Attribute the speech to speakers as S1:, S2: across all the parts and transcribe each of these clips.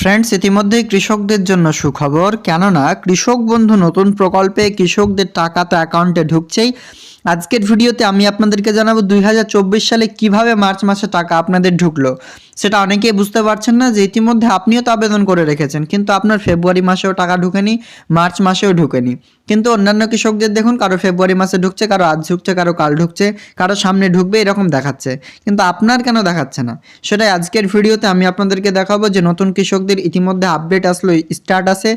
S1: Friends ইতিমধ্যেই কৃষকদের জন্য সুখবর। কেননা, কৃষক বন্ধু নতুন প্রকল্পে কৃষকদের টাকা তো অ্যাকাউন্টে ঢুকছেই। আজকের ভিডিওতে আমি আপনাদেরকে জানাব দুই হাজার চব্বিশ সালে কীভাবে মার্চ মাসে টাকা আপনাদের ঢুকলো। সেটা অনেকেই বুঝতে পারছেন না যে ইতিমধ্যে আপনিও তো আবেদন করে রেখেছেন, কিন্তু আপনার ফেব্রুয়ারি মাসেও টাকা ঢুকেনি, মার্চ মাসেও ঢুকেনি। কিন্তু অন্যান্য কৃষকদের দেখুন, কারও ফেব্রুয়ারি মাসে ঢুকছে, কারও আজ ঢুকছে, কারও কাল ঢুকছে, কারও সামনে ঢুকবে, এরকম দেখাচ্ছে। কিন্তু আপনার কেন দেখাচ্ছে না? সেটাই আজকের ভিডিওতে আমি আপনাদেরকে দেখাবো যে নতুন কৃষকদের ইতিমধ্যে আপডেট আসলো স্টার্ট আছে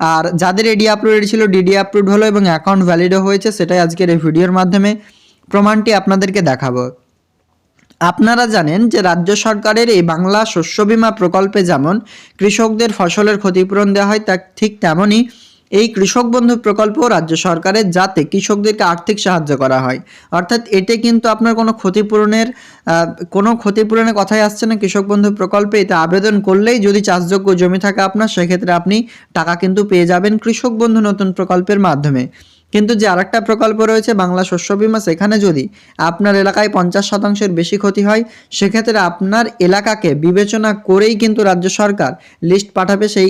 S1: আর যাদের এডি আপলোডেড ছিল ডিডি আপলোড হলো এবং অ্যাকাউন্ট ভ্যালিডও হয়েছে, সেটাই আজকের এই ভিডিওর মাধ্যমে প্রমাণটি আপনাদেরকে দেখাবো। আপনারা জানেন যে রাজ্য সরকারের এই বাংলা শস্য বিমা প্রকল্পে যেমন কৃষকদের ফসলের ক্ষতিপূরণ দেওয়া হয় তা ঠিক তেমনই এই কৃষক বন্ধু প্রকল্প রাজ্য সরকারের যাতে কৃষকদেরকে আর্থিক সাহায্য করা হয়। অর্থাৎ এতে কিন্তু আপনার কোনো ক্ষতিপূরণের কোনো ক্ষতিপূরণের কথাই আসছে না কৃষক বন্ধু প্রকল্পে। এতে আবেদন করলেই যদি চাষযোগ্য জমি থাকে আপনার, সেক্ষেত্রে আপনি টাকা কিন্তু পেয়ে যাবেন কৃষক বন্ধু নতুন প্রকল্পের মাধ্যমে। কিন্তু যে আরেকটা প্রকল্প রয়েছে বাংলা শস্য বিমা, সেখানে যদি আপনার এলাকায় পঞ্চাশ শতাংশের বেশি ক্ষতি হয়, সেক্ষেত্রে আপনার এলাকাকে বিবেচনা করেই কিন্তু রাজ্য সরকার লিস্ট পাঠাবে সেই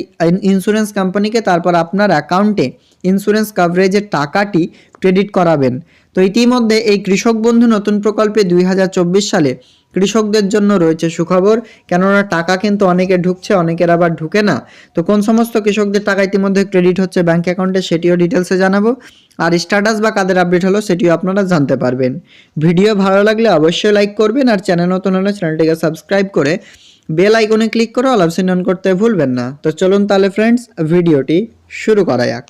S1: ইন্স্যুরেন্স কোম্পানিকে তারপর আপনার অ্যাকাউন্টে ইন্স্যুরেন্স কাভারেজের টাকাটি ক্রেডিট করাবেন। তো ইতিমধ্যে এই কৃষক বন্ধু নতুন প্রকল্পে দুই হাজার চব্বিশ সালে কৃষকদের জন্য রয়েছে সুখবর। কেননা টাকা কিন্তু অনেকে ঢুকছে, অনেকের আবার ঢুকে না। তো কোন সমস্ত কৃষকদের টাকা ইতিমধ্যে ক্রেডিট হচ্ছে ব্যাংক অ্যাকাউন্টে সেটিও ডিটেলসে জানাব। আর স্ট্যাটাস বা কাদের আপডেট হলো সেটিও আপনারা জানতে পারবেন। ভিডিও ভালো লাগলে অবশ্যই লাইক করবেন আর চ্যানেল নতুন হলে চ্যানেলটিকে সাবস্ক্রাইব করে বেল আইকনে ক্লিক করে অল অপশন অন করতে ভুলবেন না। তো চলুন তাহলে ফ্রেন্ডস ভিডিওটি শুরু করা যাক।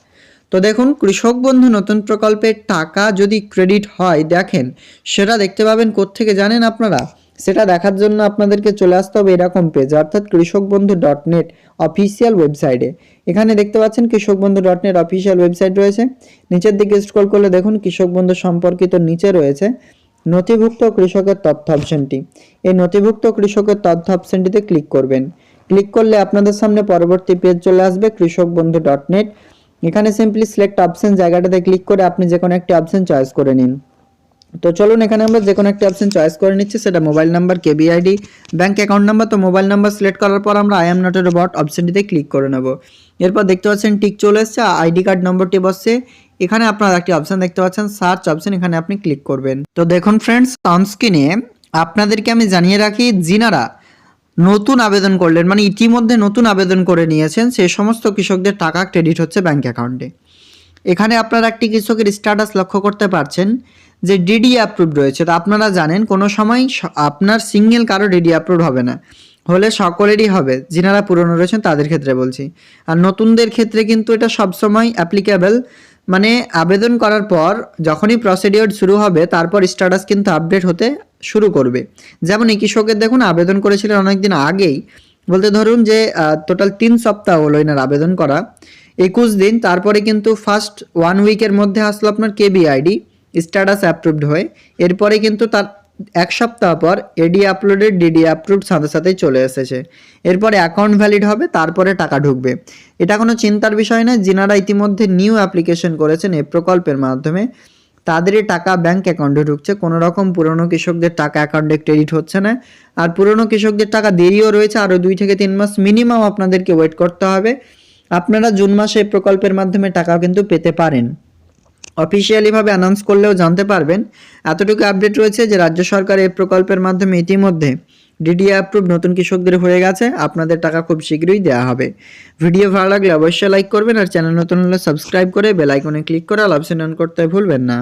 S1: তো দেখুন, কৃষক বন্ধু নতুন প্রকল্পের টাকা যদি ক্রেডিট হয়, দেখেন, সেটা দেখতে পাবেন কোত্থেকে জানেন আপনারা? সেটা দেখার জন্য আপনাদেরকে চলে আসতে হবে এরকম পেজ অর্থাৎ কৃষক বন্ধু ডট নেট অফিসিয়াল ওয়েবসাইটে এখানে দেখতে পাচ্ছেন কৃষক Bandhu dot net official website রয়েছে। নিচের দিকে স্ক্রল করলে দেখুন কৃষক বন্ধু সম্পর্কিত নিচে রয়েছে নথিভুক্ত কৃষকের তথ্য অপশনটি এই নথিভুক্ত কৃষকের তথ্য অপশনটিতে ক্লিক করবেন। ক্লিক করলে আপনাদের সামনে পরবর্তী পেজ চলে আসবে কৃষক বন্ধু ডট নেট এখানে সিম্পলি সিলেক্ট অপশন জায়গাটাতে ক্লিক করে আপনি যে কোনো একটি অপশন চয়েস করে নিন। তো চলুন এখানে আমরা যে কোনো একটি অপশন চয়েস করে নিচ্ছি, সেটা mobile number KBID bank account number তো মোবাইল নাম্বার সিলেক্ট করার পর আমরা I am not a robot অপশনটিতে ক্লিক করে নেব। এরপর দেখতে পাচ্ছেন টিক চলে এসছে আইডি কার্ড নম্বরটি বসছে। এখানে আপনারা একটি অপশন দেখতে পাচ্ছেন সার্চ অপশন এখানে আপনি ক্লিক করবেন। তো দেখুন ফ্রেন্ডস অনস্ক্রিনে আপনাদেরকে আমি জানিয়ে রাখি, জিনারা নতুন আবেদন করলেন মানে ইতিমধ্যে নতুন আবেদন করে নিয়েছেন সেই সমস্ত কৃষকদের টাকা ক্রেডিট হচ্ছে ব্যাঙ্ক অ্যাকাউন্টে। এখানে আপনারা একটি কৃষকের স্ট্যাটাস লক্ষ্য করতে পারছেন যে ডিডি অ্যাপ্রুভ রয়েছে। তো আপনারা জানেন, কোনো সময় আপনার সিঙ্গেল কারও ডিডি অ্যাপ্রুভ হবে না। হলে সকলেরই হবে, যিনারা পুরনো রয়েছেন তাদের ক্ষেত্রে বলছি। আর নতুনদের ক্ষেত্রে কিন্তু এটা সবসময় অ্যাপ্লিকেবল মানে আবেদন করার পর যখনই প্রসিডিওর শুরু হবে, তারপর স্ট্যাটাস কিন্তু আপডেট হতে শুরু করবে। যেমন এই কৃষকের দেখুন, আবেদন করেছিলেন অনেকদিন আগেই। বলতে ধরুন যে টোটাল তিন সপ্তাহ হলো এনার আবেদন করা। একুশ দিন, তারপরে কিন্তু ফার্স্ট ওয়ান উইকের মধ্যে আসলো আপনার কেবিআইডি স্ট্যাটাস অ্যাপ্রুভড হয়ে। এরপরে কিন্তু তার এক সপ্তাহ পর এডি আপলোডেড ডিডি অ্যাপ্রুভড সাথে সাথেই চলে এসেছে। এরপরে অ্যাকাউন্ট ভ্যালিড হবে, তারপরে টাকা ঢুকবে। এটা কোনো চিন্তার বিষয় নয়, যিনারা ইতিমধ্যে নিউ অ্যাপ্লিকেশন করেছেন এই প্রকল্পের মাধ্যমে। তাদেরই টাকা ব্যাংক অ্যাকাউন্টে ঢুকছে। কোনো রকম পুরনো কৃষকদের টাকা অ্যাকাউন্টে ক্রেডিট হচ্ছে না। আর পুরনো কৃষকদের টাকা দেরিও রয়েছে। আরও দুই থেকে তিন মাস মিনিমাম আপনাদেরকে ওয়েট করতে হবে। আপনারা জুন মাসে এই প্রকল্পের মাধ্যমে টাকা কিন্তু পেতে পারেন। অফিসিয়ালিভাবে অ্যানাউন্স করলেও জানতে পারবেন। এতটুকু আপডেট রয়েছে যে রাজ্য সরকার এই প্রকল্পের মাধ্যমে ইতিমধ্যে ডিডি অ্যাপ্রুভ নতুন কৃষকদের হয়ে গেছে। আপনাদের টাকা খুব শীঘ্রই দেওয়া হবে। ভিডিও ভালো লাগলে অবশ্যই লাইক করবেন আর চ্যানেল নতুন হলে সাবস্ক্রাইব করে বেল আইকনে ক্লিক করে অল অপশন করতে ভুলবেন না।